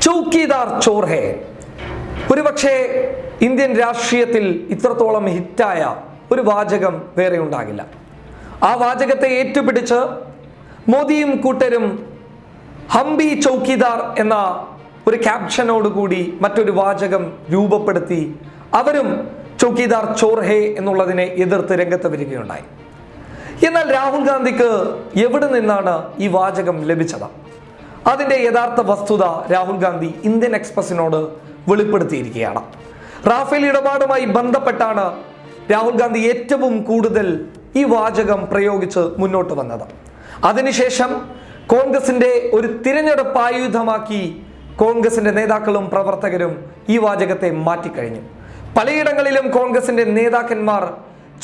ചൗക്കീദാർ ചോർ ഹേ. ഒരുപക്ഷെ ഇന്ത്യൻ രാഷ്ട്രീയത്തിൽ ഇത്രത്തോളം ഹിറ്റായ ഒരു വാചകം വേറെ ഉണ്ടാകില്ല. ആ വാചകത്തെ ഏറ്റുപിടിച്ച് മോദിയും കൂട്ടരും ഹംബി ചൗക്കിദാർ എന്ന ഒരു ക്യാപ്ഷനോടുകൂടി മറ്റൊരു വാചകം രൂപപ്പെടുത്തി അവരും ചൗക്കിദാർ ചോർ ഹേ എന്നുള്ളതിനെ എതിർത്ത് രംഗത്ത് വരികയുണ്ടായി. എന്നാൽ രാഹുൽ ഗാന്ധിക്ക് എവിടെ നിന്നാണ് ഈ വാചകം ലഭിച്ചത്? അതിന്റെ യഥാർത്ഥ വസ്തുത രാഹുൽ ഗാന്ധി ഇന്ത്യൻ എക്സ്പ്രസിനോട് വെളിപ്പെടുത്തിയിരിക്കുകയാണ്. റാഫേൽ ഇടപാടുമായി ബന്ധപ്പെട്ടാണ് രാഹുൽ ഗാന്ധി ഏറ്റവും കൂടുതൽ ഈ വാചകം പ്രയോഗിച്ച് മുന്നോട്ട് വന്നത്. അതിനുശേഷം കോൺഗ്രസിന്റെ ഒരു തിരഞ്ഞെടുപ്പ് ആയുധമാക്കി കോൺഗ്രസിന്റെ നേതാക്കളും പ്രവർത്തകരും ഈ വാചകത്തെ മാറ്റിക്കഴിഞ്ഞു. പലയിടങ്ങളിലും കോൺഗ്രസിന്റെ നേതാക്കന്മാർ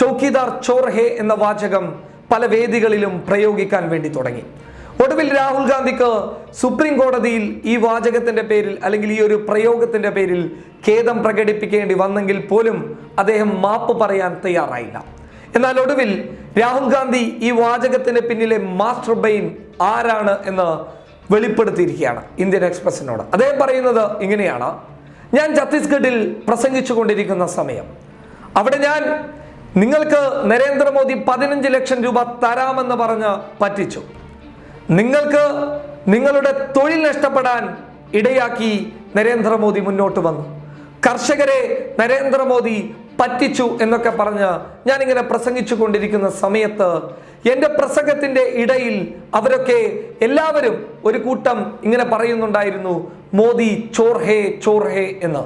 ചൗക്കിദാർ ചോർഹെ എന്ന വാചകം പല വേദികളിലും പ്രയോഗിക്കാൻ വേണ്ടി തുടങ്ങി. ഒടുവിൽ രാഹുൽ ഗാന്ധിക്ക് സുപ്രീം കോടതിയിൽ ഈ വാചകത്തിന്റെ പേരിൽ അല്ലെങ്കിൽ ഈ ഒരു പ്രയോഗത്തിന്റെ പേരിൽ ഖേദം പ്രകടിപ്പിക്കേണ്ടി വന്നെങ്കിൽ പോലും അദ്ദേഹം മാപ്പ് പറയാൻ തയ്യാറായില്ല. എന്നാൽ ഒടുവിൽ രാഹുൽ ഗാന്ധി ഈ വാചകത്തിന് പിന്നിലെ മാസ്റ്റർ ബെയിൻ ആരാണ് എന്ന് വെളിപ്പെടുത്തിയിരിക്കുകയാണ് ഇന്ത്യൻ എക്സ്പ്രസിനോട്. അദ്ദേഹം പറയുന്നത് ഇങ്ങനെയാണ്. ഞാൻ ഛത്തീസ്ഗഡിൽ പ്രസംഗിച്ചു കൊണ്ടിരിക്കുന്ന സമയം. അവിടെ ഞാൻ നിങ്ങൾക്ക് നരേന്ദ്രമോദി പതിനഞ്ച് ലക്ഷം രൂപ തരാമെന്ന് പറഞ്ഞ് പറ്റിച്ചു. നിങ്ങൾക്ക് നിങ്ങളുടെ തൊഴിൽ നഷ്ടപ്പെടാൻ ഇടയാക്കി നരേന്ദ്രമോദി മുന്നോട്ട് വന്നു. കർഷകരെ നരേന്ദ്രമോദി പറ്റിച്ചു എന്നൊക്കെ പറഞ്ഞ് ഞാനിങ്ങനെ പ്രസംഗിച്ചു കൊണ്ടിരിക്കുന്ന സമയത്ത് എന്റെ പ്രസംഗത്തിന്റെ ഇടയിൽ അവരൊക്കെ എല്ലാവരും ഒരു കൂട്ടം ഇങ്ങനെ പറയുന്നുണ്ടായിരുന്നു മോദി ചോർഹേ ചോർഹേ എന്ന്.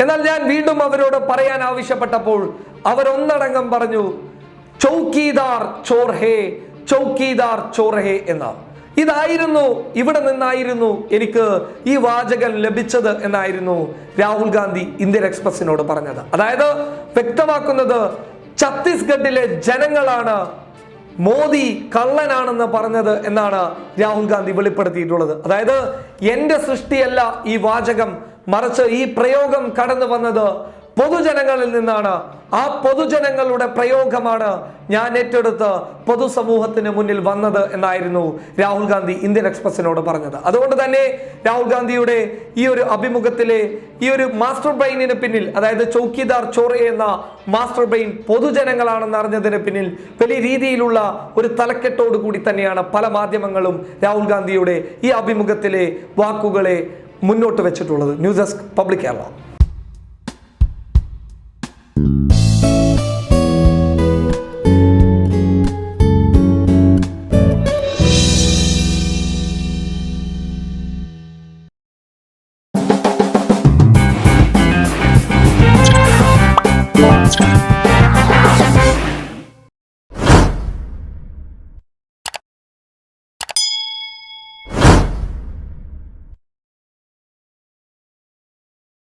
എന്നാൽ ഞാൻ വീണ്ടും അവരോട് പറയാൻ ആവശ്യപ്പെട്ടപ്പോൾ അവരൊന്നടങ്കം പറഞ്ഞു ചൗക്കീദാർ ചോർഹേ ചൗക്കീദാർ ചോർഹേ എന്ന്. ഇതായിരുന്നു ഇവിടെ നിന്നായിരുന്നു എനിക്ക് ഈ വാചകം ലഭിച്ചത് എന്നായിരുന്നു രാഹുൽ ഗാന്ധി ഇന്ത്യൻ എക്സ്പ്രസിനോട് പറഞ്ഞത്. അതായത് വ്യക്തമാക്കുന്നത് ഛത്തീസ്ഗഡിലെ ജനങ്ങളാണ് മോദി കള്ളനാണെന്ന് പറഞ്ഞത് എന്നാണ് രാഹുൽ ഗാന്ധി വെളിപ്പെടുത്തിയിട്ടുള്ളത്. അതായത് എന്റെ സൃഷ്ടിയല്ല ഈ വാചകം മറിച്ച് ഈ പ്രയോഗം കടന്നു വന്നത് പൊതുജനങ്ങളിൽ നിന്നാണ്. ആ പൊതുജനങ്ങളുടെ പ്രയോഗമാണ് ഞാൻ ഏറ്റെടുത്ത് പൊതുസമൂഹത്തിന് മുന്നിൽ വന്നത് എന്നായിരുന്നു രാഹുൽ ഗാന്ധി ഇന്ത്യൻ എക്സ്പ്രസിനോട് പറഞ്ഞത്. അതുകൊണ്ട് തന്നെ രാഹുൽ ഗാന്ധിയുടെ ഈ ഒരു അഭിമുഖത്തിലെ ഈ ഒരു മാസ്റ്റർ ബ്രെയിനിന് പിന്നിൽ അതായത് ചൗക്കിദാർ ചോറെ എന്ന മാസ്റ്റർ ബ്രെയിൻ പൊതുജനങ്ങളാണെന്ന് അറിഞ്ഞതിന് പിന്നിൽ വലിയ രീതിയിലുള്ള ഒരു തലക്കെട്ടോട് കൂടി തന്നെയാണ് പല മാധ്യമങ്ങളും രാഹുൽ ഗാന്ധിയുടെ ഈ അഭിമുഖത്തിലെ വാക്കുകളെ മുന്നോട്ട് വെച്ചിട്ടുള്ളത്. News desk public Kerala.